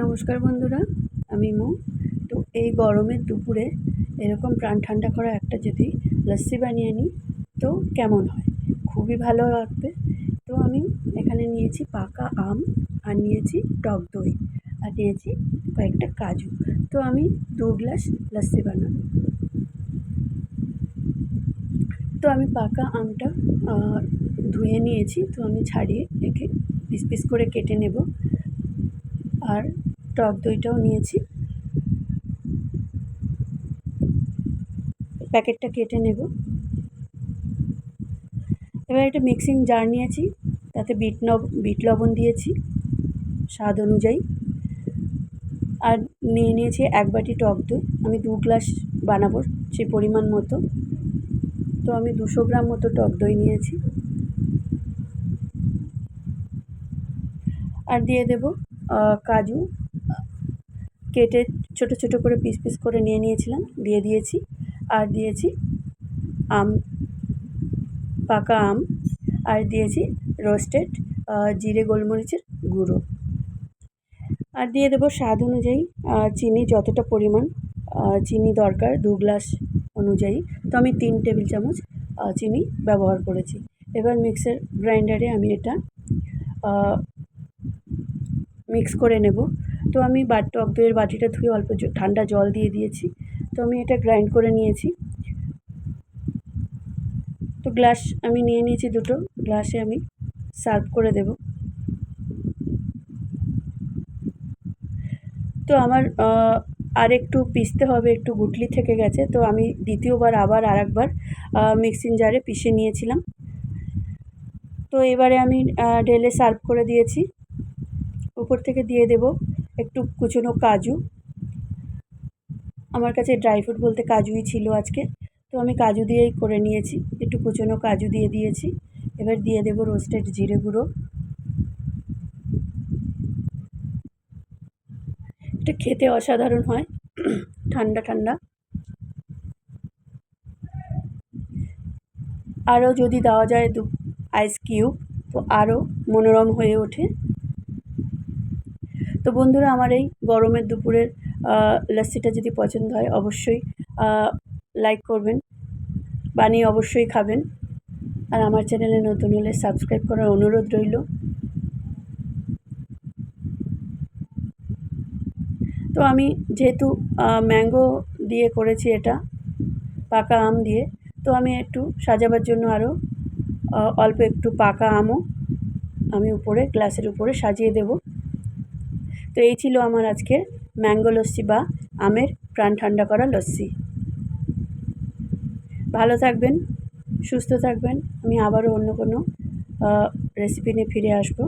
নমস্কার বন্ধুরা, আমি মৌ। তো এই গরমের দুপুরে এরকম প্রাণ ঠান্ডা করা একটা যদি লস্যি বানিয়ে নিই, তো কেমন হয়? খুবই ভালো লাগবে। তো আমি এখানে নিয়েছি পাকা আম আর নিয়েছি টক দই আর নিয়েছি কয়েকটা কাজু। তো আমি দু গ্লাস লস্যি বানাবো। তো আমি পাকা আমটা ধুয়ে নিয়েছি। তো আমি ছাড়িয়ে একে পিস পিস করে কেটে নেব। আর টক দইটাও নিয়েছি। প্যাকেটটা কেটে নেব। এবার একটা মিক্সিং জার নিয়েছি, তাতে বিট নব, বিট লবণ দিয়েছি, স্বাদ অনুযায়ী। আর নিয়ে নিয়েছি এক বাটি টক দই। আমি দু গ্লাস বানাবো সেই পরিমাণ মতো। তো আমি দুশো গ্রাম মতো টক দই নিয়েছি। আর দিয়ে দেব কাজু কেটে ছোট ছোট করে পিস পিস করে নিয়ে নিয়েছিলাম, দিয়ে দিয়েছি, আর দিয়েছি আম, পাকা আম, আর দিয়েছি রোস্টেড জিরে গোলমরিচের গুঁড়ো। আর দিয়ে দেবো স্বাদ অনুযায়ী চিনি যতটা পরিমাণ চিনি দরকার দু গ্লাস অনুযায়ী। তো আমি তিন টেবিল চামচ চিনি ব্যবহার করেছি। এবার মিক্সার গ্রাইন্ডারে আমি এটা মিক্স করে নেব। তো আমি বাট টক দইয়ের বাটিটা ধুয়ে অল্প ঠান্ডা জল দিয়ে দিয়েছি। তো আমি এটা গ্রাইন্ড করে নিয়েছি। তো গ্লাস আমি নিয়ে নিয়েছি দুটো। গ্লাসে আমি সার্ভ করে দেব। তো আমার আর একটু পিসতে হবে, একটু গুটলি থেকে গেছে। তো আমি দ্বিতীয়বার আবার আর একবার মিক্সিং জারে পিষে নিয়েছিলাম। তো এবারে আমি ঢেলে সার্ভ করে দিয়েছি। উপর থেকে দিয়ে দেব একটু কুচনো কাজু। আমার কাছে ড্রাই ফ্রুট বলতে কাজুই ছিল আজকে। তো আমি কাজু দিয়েই করে নিয়েছি, একটু কুচনো কাজু দিয়ে দিয়েছি। এবার দিয়ে দেব রোস্টেড জিরে গুঁড়ো। এটা খেতে অসাধারণ হয়, ঠান্ডা ঠান্ডা। আরও যদি দেওয়া যায় দু আইস কিউব তো আরও মনোরম হয়ে ওঠে। তো বন্ধুরা, আমার এই গরমের দুপুরের লস্যিটা যদি পছন্দ হয়, অবশ্যই লাইক করবেন, বানিয়ে অবশ্যই খাবেন। আর আমার চ্যানেলে নতুন হলে সাবস্ক্রাইব করার অনুরোধ রইল। তো আমি যেহেতু ম্যাঙ্গো দিয়ে করেছি এটা, পাকা আম দিয়ে, তো আমি একটু সাজাবার জন্য আরও অল্প একটু পাকা আমও আমি উপরে গ্লাসের উপরে সাজিয়ে দেব। তো এই ছিল আমার আজকের ম্যাঙ্গো লস্যি বা আমের প্রাণ ঠান্ডা করা লস্যি। ভালো থাকবেন, সুস্থ থাকবেন। আমি আবারও অন্য কোনো রেসিপি নিয়ে ফিরে আসব।